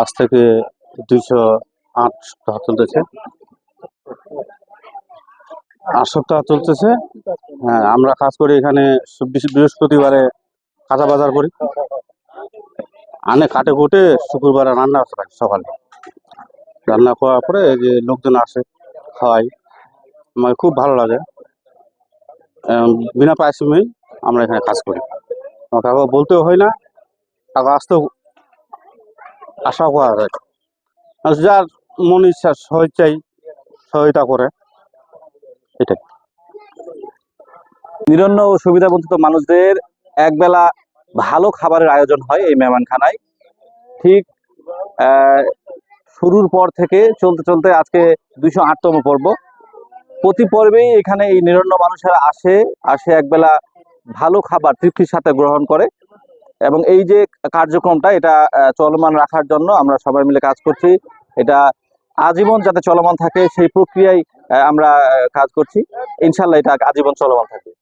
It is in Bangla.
আজ থেকে দুইশো আট সপ্তাহ চলতেছে। আট সপ্তাহ চলতেছে। হ্যাঁ আমরা কাজ করি এখানে বৃহস্পতিবারে কাঁচা বাজার করি। আনে কাটে কুটে শুক্রবারে রান্না করে সকালে। রান্না করার পরে যে লোকজন আসে, খাওয়াই। আমার খুব ভালো লাগে। বিনা পারিশ্রমিক আমরা এখানে কাজ করি। কাউকে বলতেও হয় না। কাউকে আসতেও আশা করা যায়। যার মন ইচ্ছা স্বেচ্ছাই সহায়তা করে, এটাই। নিরন্ন ও সুবিধা বঞ্চিত মানুষদের একবেলা ভালো খাবারের আয়োজন হয় এই মেহমানখানায়। ঠিক শুরুর পর থেকে চলতে চলতে আজকে দুইশো আটতম পর্ব। প্রতি পর্বেই এখানে এই নিরন্ন মানুষেরা আসে আসে একবেলা ভালো খাবার, তৃপ্তির সাথে গ্রহণ করে। এবং এই যে কার্যক্রমটা, এটা চলমান রাখার জন্য আমরা সবাই মিলে কাজ করছি। এটা আজীবন যাতে চলমান থাকে, সেই প্রক্রিয়ায় আমরা কাজ করছি। ইনশাল্লাহ এটা আজীবন চলমান থাকবে।